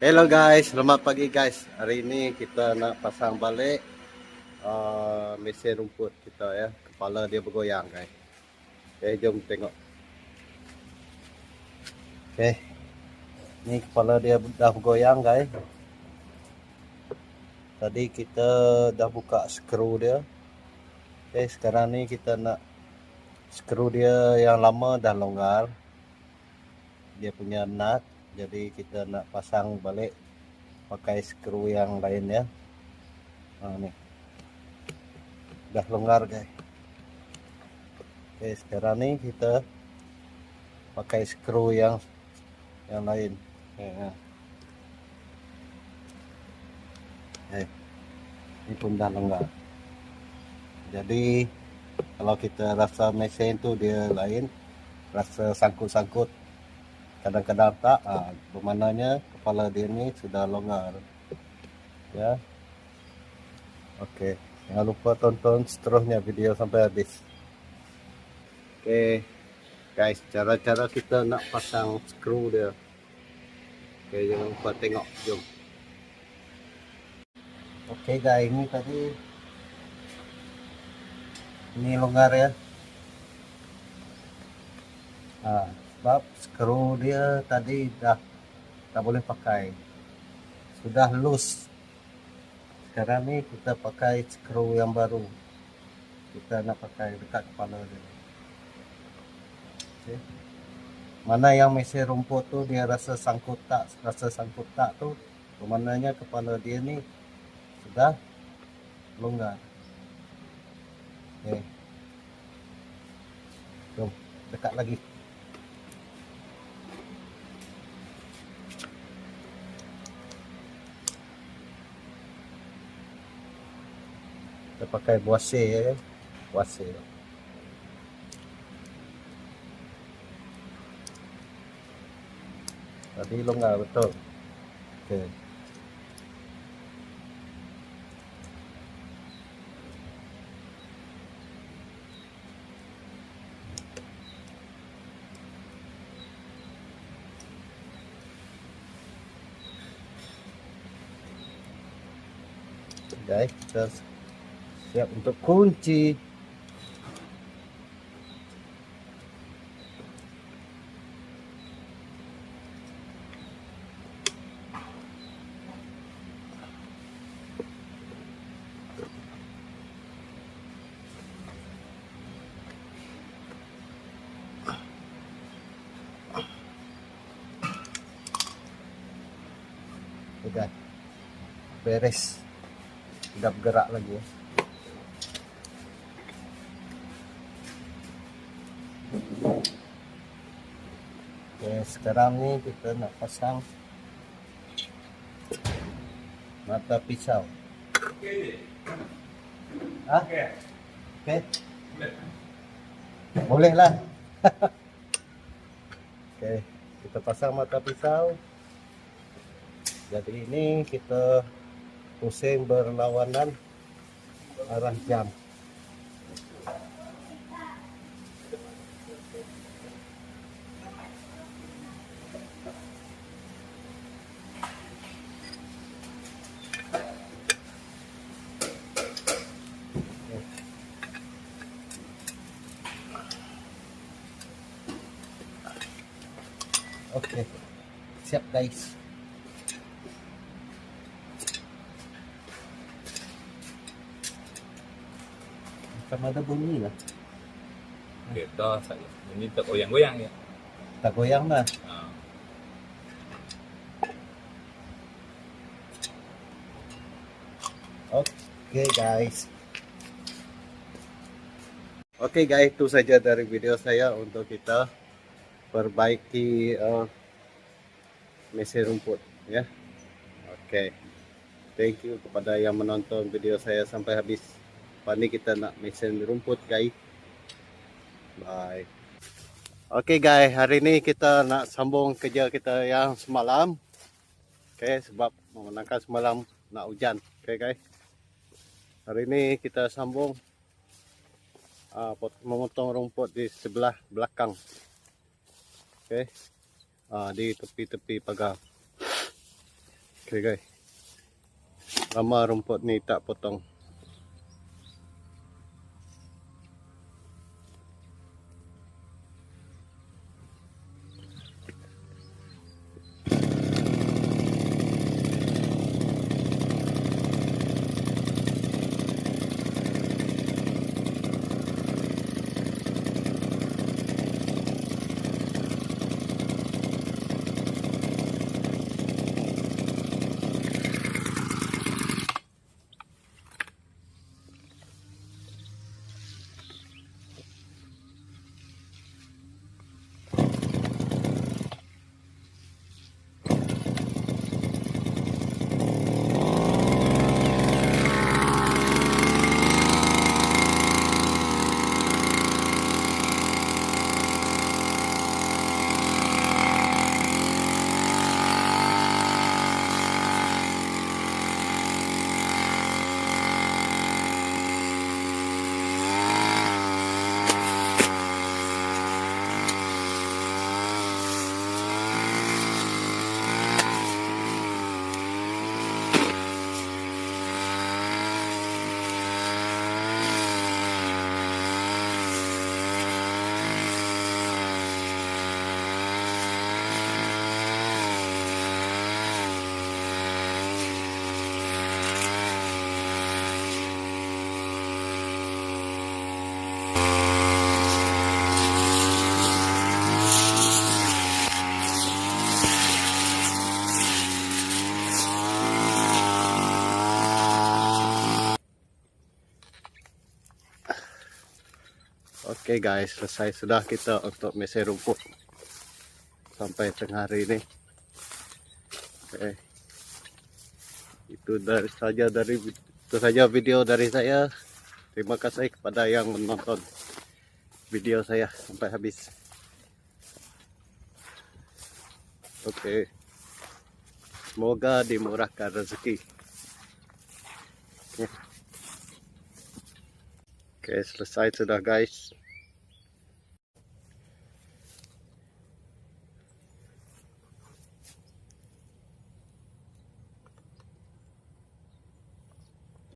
Hello guys, selamat pagi guys. Hari ini kita nak pasang balik uh, mesin rumput kita ya. Kepala dia bergoyang guys. Okay, jom tengok. Okay. Ni kepala dia dah bergoyang guys. Tadi kita dah buka skru dia. Okay, sekarang ni kita nak skru dia yang lama dah longgar. Dia punya nut jadi kita nak pasang balik pakai skru yang lain ya. Ha, ni. Dah longgar guys. Oke sekarang ni kita pakai skru yang yang lain. Eh, ini pun dah longgar. Jadi kalau kita rasa mesin tu dia lain rasa sangkut-sangkut kadang-kadang tak ah, bermaknanya kepala dia ni sudah longgar ya. Okey. Jangan lupa tonton seterusnya video sampai habis. Okey. Guys cara-cara kita nak pasang skru dia. Okey jangan lupa tengok. Jom. Okey guys ini tadi. Ini longgar ya. Ah sebab skru dia tadi dah tak boleh pakai. Sudah loose. Sekarang ni kita pakai skru yang baru. Kita nak pakai dekat kepala dia. Okay. mana yang mesin rumput tu dia rasa sangkut tak rasa sangkut tak tu bermaknanya kepala dia ni sudah longgar. Okay. jom dekat lagi pakai buase ya buase tadi longgar betul. Okey guys kita siap untuk kunci Udah beres tidak bergerak lagi ya. Oke, sekarang nih kita nak pasang mata pisau. Ah? Oke. Boleh lah. Oke, kita pasang mata pisau. Jadi ini kita pusing berlawanan arah jam. Oke, siap guys. Macam ada bunyi lah. Gitu saya. Ini tak goyang-goyang ya. Tak goyang lah. Ah. Oke guys. Oke guys, itu saja dari video saya untuk kita perbaiki uh, mesin rumput ya. Oke. Thank you kepada yang menonton video saya sampai habis. Lepas ni kita nak mesin rumput guys. Bye. Oke guys, hari ni kita nak sambung kerja kita yang semalam. Oke, sebab memenangkan semalam nak hujan. Oke guys. Hari ini kita sambung uh, memotong rumput di sebelah belakang. Okey. Uh, di tepi-tepi pagar. Okay guys. Lama rumput ni tak potong. Okay guys, selesai sudah kita untuk mesir rumput sampai tengah hari ini. Okay. Itu dari saja dari itu saja video dari saya. Terima kasih kepada yang menonton video saya sampai habis. Oke. Semoga dimurahkan rezeki. Oke, selesai sudah guys.